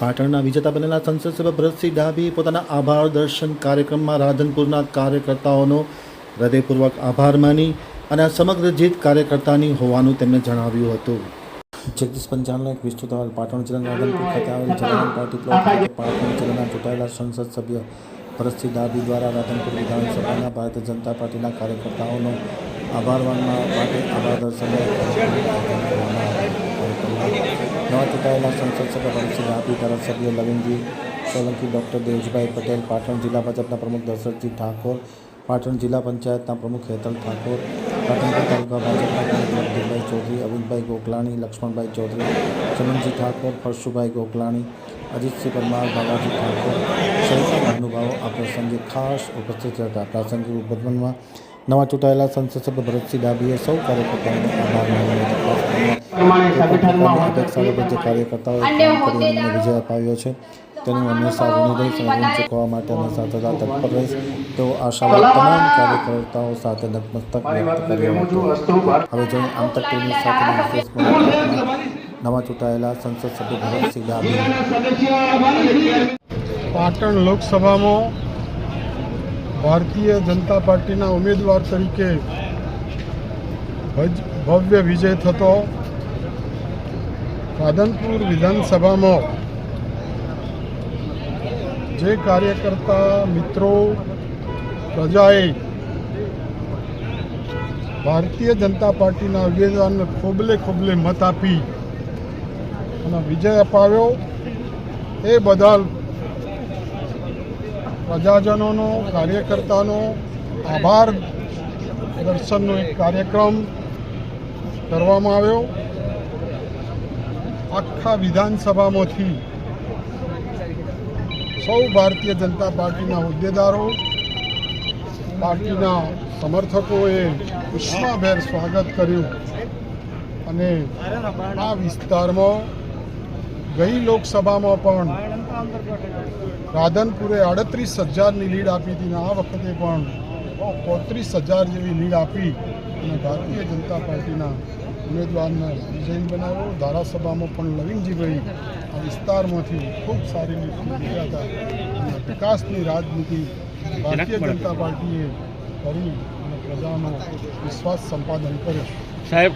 પાટણના વિજેતા બનેલા સંસદ સભ્ય ભરતસિંહ ડાભીએ પોતાના આભાર દર્શન કાર્યક્રમમાં રાધનપુરના કાર્યકર્તાઓનો હૃદયપૂર્વક આભાર માની અને આ સમગ્ર જીત કાર્યકર્તાની હોવાનું તેમણે જણાવ્યું હતું. જગદીશ પંચાલનો એક વિસ્તૃત અહેવાલ, પાટણ જિલ્લાના રાધનપુર ખાતે આવેલ જવાહર પાર્ટી પાટણ જિલ્લાના ચૂંટાયેલા સંસદ સભ્ય ભરતસિંહ ડાભી દ્વારા રાધનપુર વિધાનસભાના ભારતીય જનતા પાર્ટીના કાર્યકર્તાઓનો આભાર માનવા માટે આભાર દર્શન નવા ચૂંટાયેલા સંસદ સભ્ય ભરતસિંહ ડાભી ધારાસભ્ય લવિંગજી સોલંકી ડૉક્ટર દેવજીભાઈ પટેલ પાટણ જિલ્લા ભાજપના પ્રમુખ દશરથજી ઠાકોર પાટણ જિલ્લા પંચાયતના પ્રમુખ હેતલ ઠાકોર પાટણપુર તાલુકા ભાજપના પ્રમુખ લગદીપભાઈ ચૌધરી અવિનભાઈ ગોકલાણી લક્ષ્મણભાઈ ચૌધરી ચમનજી ઠાકોર હર્ષુભાઈ ગોકલાણી અજીતસિંહ પરમાર બાલાજી ઠાકોર સહિતના મહાનુભાવો આ પ્રસંગે ખાસ ઉપસ્થિત હતા પ્રાસંગિક ઉદ્બોધનમાં નવા ચૂંટાયેલા સંસદ સભ્ય ભરતસિંહ ડાભીએ સૌ કાર્યકર્તાઓનો આભાર માન્યો હતો જે કાર્યકર્તાઓએ વિજય અપાવ્યો છે તેનું હંમેશા ઋણી રહીશ અને ઋણ ચૂકવવા માટે હંમેશા સદા તત્પર રહીશ. તેઓ આશાવાદ તમામ કાર્યકર્તાઓ સાથે નતમસ્તક વ્યક્ત કર્યો હતો. હવે જોઈએ આંતરપ્રેમી સાથેની વિશેષ નવા ચૂંટાયેલા સંસદ સભ્ય ભરતસિંહ ડાભી. પાટણ લોકસભામાં ભારતીય જનતા પાર્ટીના ઉમેદવાર તરીકે ભવ્ય વિજય થતો રાધનપુર વિધાનસભામાં જે કાર્યકર્તા મિત્રો, પ્રજાએ ભારતીય જનતા પાર્ટીના ઉમેદવારને ખોબલે ખોબલે મત આપી અને વિજય અપાવ્યો. એ બદલ પ્રજાજનોનો, કાર્યકર્તાનો આભાર. દર્શનનો એક કાર્યક્રમ કરવામાં આવ્યો. આખા વિધાનસભામાંથી સૌ ભારતીય જનતા પાર્ટીના હોદ્દેદારો, પાર્ટીના સમર્થકોએ ઉષ્માભેર સ્વાગત કર્યું અને આ વિસ્તારમાં ગઈ લોકસભામાં પણ રાધનપુરે આડત્રીસ હજારની લીડ આપી હતી અને આ વખતે પણ પોત્રીસ હજાર જેવી લીડ આપી અને ભારતીય જનતા પાર્ટીના ઉમેદવારને વિજયી બનાવ્યો. ધારાસભામાં પણ લવિંગજીભાઈ આ વિસ્તારમાંથી ખૂબ સારી રીતે જીત્યા હતા. અને વિકાસની રાજનીતિ ભારતીય જનતા પાર્ટીએ કરી અને પ્રજાનો વિશ્વાસ સંપાદન કર્યો. સાહેબ